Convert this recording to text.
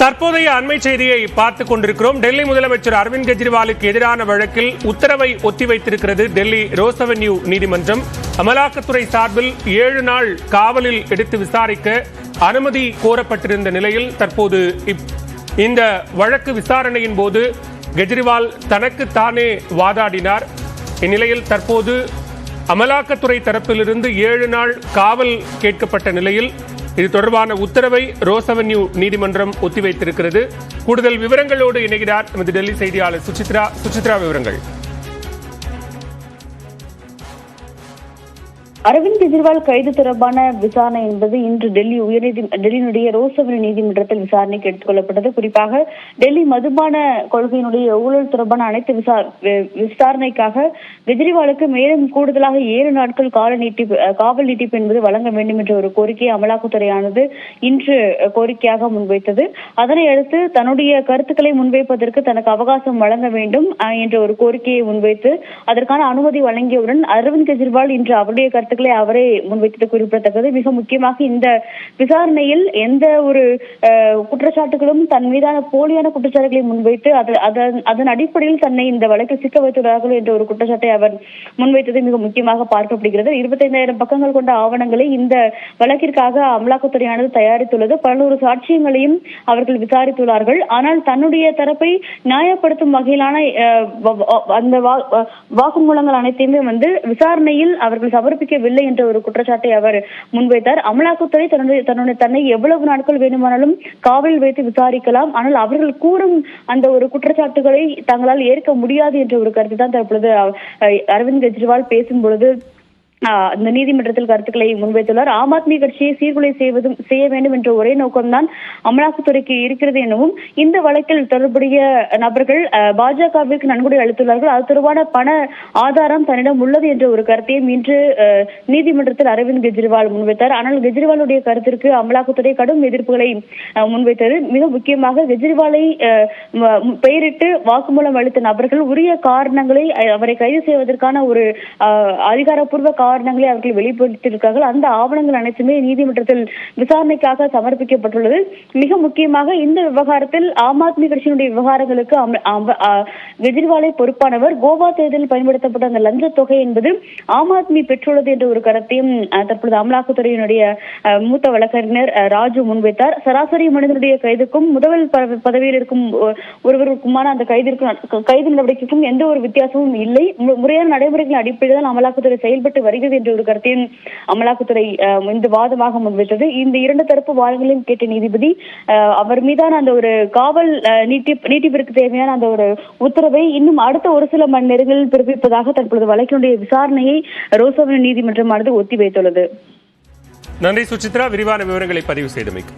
தற்போதைய அண்மை செய்தியை பார்த்துக் கொண்டிருக்கிறோம். டெல்லி முதலமைச்சர் அரவிந்த் கெஜ்ரிவாலுக்கு எதிரான வழக்கில் உத்தரவை ஒத்திவைத்திருக்கிறது டெல்லி ரோஸ் அவென்யூ நீதிமன்றம். அமலாக்கத்துறை சார்பில் ஏழு நாள் காவலில் எடுத்து விசாரிக்க அனுமதி கோரப்பட்டிருந்த நிலையில் தற்போது இப்- இந்த வழக்கு விசாரணையின் போது கெஜ்ரிவால் தனக்கு தானே வாதாடினார். இந்நிலையில் தற்போது அமலாக்கத்துறை தரப்பிலிருந்து ஏழு நாள் காவல் கேட்கப்பட்ட நிலையில் இது தொடர்பான உத்தரவை ரோஸ் அவென்யூ நீதிமன்றம் ஒத்திவைத்திருக்கிறது. கூடுதல் விவரங்களோடு இணைகிறார் நமது டெல்லி செய்தியாளர் சுசித்ரா. சுசித்ரா விவரங்கள். அரவிந்த் கெஜ்ரிவால் கைது தொடர்பான விசாரணை என்பது இன்று டெல்லி உயர்நீதி டெல்லியினுடைய ரோசவரி நீதிமன்றத்தில் விசாரணைக்கு எடுத்துக் கொள்ளப்பட்டது குறிப்பாக டெல்லி மதுபான கொள்கையினுடைய ஊழல் தொடர்பான அனைத்து விசா- விசாரணைக்காக கெஜ்ரிவாலுக்கு மேலும் கூடுதலாக ஏழு நாட்கள் கால நீட்டிப்பு காவல் நீட்டிப்பு என்பது வழங்க வேண்டும் என்ற ஒரு கோரிக்கையை அமலாக்கத்துறையானது இன்று கோரிக்கையாக முன்வைத்தது. அதனை அடுத்து தன்னுடைய கருத்துக்களை முன்வைப்பதற்கு தனக்கு அவகாசம் வழங்க வேண்டும் என்ற ஒரு கோரிக்கையை முன்வைத்து அதற்கான அனுமதி வழங்கியவுடன் அரவிந்த் கெஜ்ரிவால் இன்று அவருடைய கருத்து கருத்துக்களை அவரே முன்வைத்தது குறிப்பிடத்தக்கது. மிக முக்கியமாக இந்த விசாரணையில் எந்த ஒரு குற்றச்சாட்டுகளும் தன் மீதான போலியான குற்றச்சாட்டுகளை முன்வைத்து அது அதன் அதன் அடிப்படையில் தன்னை இந்த வழக்கில் சிக்க வைத்துள்ளார்கள் என்ற ஒரு குற்றச்சாட்டை அவர் முன்வைத்தது மிக முக்கியமாக பார்க்கப்படுகிறது. இருபத்தைந்தாயிரம் பக்கங்கள் கொண்ட ஆவணங்களை இந்த வழக்கிற்காக அமலாக்கத்துறையானது தயாரித்துள்ளது. பல்வேறு சாட்சியங்களையும் அவர்கள் விசாரித்துள்ளார்கள். ஆனால் தன்னுடைய தரப்பை நியாயப்படுத்தும் வகையிலான அந்த வாக்குமூலங்கள் அனைத்தையுமே வந்து விசாரணையில் அவர்கள் சமர்ப்பிக்க செய்யவில்லை என்ற ஒரு குற்றச்சாட்டை அவர் முன்வைத்தார். அமலாக்கத்துறை தன்னுடைய தன்னுடைய தன்னை எவ்வளவு நாட்கள் வேண்டுமானாலும் காவலில் வைத்து விசாரிக்கலாம். ஆனால் அவர்கள் கூறும் அந்த ஒரு குற்றச்சாட்டுகளை தங்களால் ஏற்க முடியாது என்ற ஒரு கருத்து தான் தற்பொழுது அஹ், அரவிந்த் கெஜ்ரிவால் பேசும் பொழுது இந்த நீதிமன்றத்தில் கருத்துக்களை முன்வைத்துள்ளார். ஆம் ஆத்மி கட்சியை சீர்குலை செய்வதும் செய்ய வேண்டும் என்ற ஒரே நோக்கம்தான் அமலாக்கத்துறைக்கு இருக்கிறது எனவும் இந்த வழக்கில் தொடர்புடைய நபர்கள் பாஜகவிற்கு நன்கொடை அளித்துள்ளார்கள். அது தொடர்பான பண ஆதாரம் தன்னிடம் உள்ளது என்ற ஒரு கருத்தையும் இன்று நீதிமன்றத்தில் அரவிந்த் கெஜ்ரிவால் முன்வைத்தார். ஆனால் கெஜ்ரிவாலுடைய கருத்திற்கு அமலாக்கத்துறை கடும் எதிர்ப்புகளை முன்வைத்தது. மிக முக்கியமாக கெஜ்ரிவாலை பெயரிட்டு வாக்குமூலம் அளித்த நபர்கள் உரிய காரணங்களை அவரை கைது செய்வதற்கான ஒரு ஆஹ், அதிகாரப்பூர்வ காரணங்களை அவர்கள் வெளிப்படுத்தியிருக்கார்கள் அந்த ஆவணங்கள் அனைத்துமே நீதிமன்றத்தில் விசாரணைக்காக சமர்ப்பிக்கப்பட்டுள்ளது. மிக முக்கியமாக இந்த விவகாரத்தில் ஆம் ஆத்மி கட்சியினுடைய விவகாரங்களுக்கு கெஜ்ரிவாலை பொறுப்பானவர் கோவா தேர்தலில் பயன்படுத்தப்பட்ட அந்த லஞ்ச தொகை என்பது ஆம் ஆத்மி பெற்றுள்ளது என்ற ஒரு கருத்தையும் தற்பொழுது அமலாக்கத்துறையினுடைய மூத்த வழக்கறிஞர் ராஜு முன்வைத்தார். சராசரி மனிதனுடைய கைதுக்கும் முதல் பதவியில் இருக்கும் ஒருவருக்குமான அந்த கைதிற்கும் கைது நடவடிக்கைக்கும் எந்த ஒரு வித்தியாசமும் இல்லை. மு- முறையான நடைமுறைகளின் அடிப்படையில் தான் அமலாக்கத்துறை செயல்பட்டு வருகிறது. செய்தது என்ற ஒரு கருத்தையும் அமலாக்கத்துறை இந்த வாதமாக முன்வைத்தது. இந்த இரண்டு தரப்பு வாதங்களையும் கேட்ட நீதிபதி அவர் மீதான அந்த ஒரு காவல் நீட்டி நீட்டிப்பிற்கு தேவையான அந்த ஒரு உத்தரவை இன்னும் அடுத்த ஒரு சில மணி நேரங்களில் பிறப்பிப்பதாக தற்பொழுது வழக்கினுடைய விசாரணையை ரோசவன் நீதிமன்றமானது ஒத்திவைத்துள்ளது. நன்றி சுசித்ரா. விரிவான விவரங்களை பதிவு செய்தமைக்கு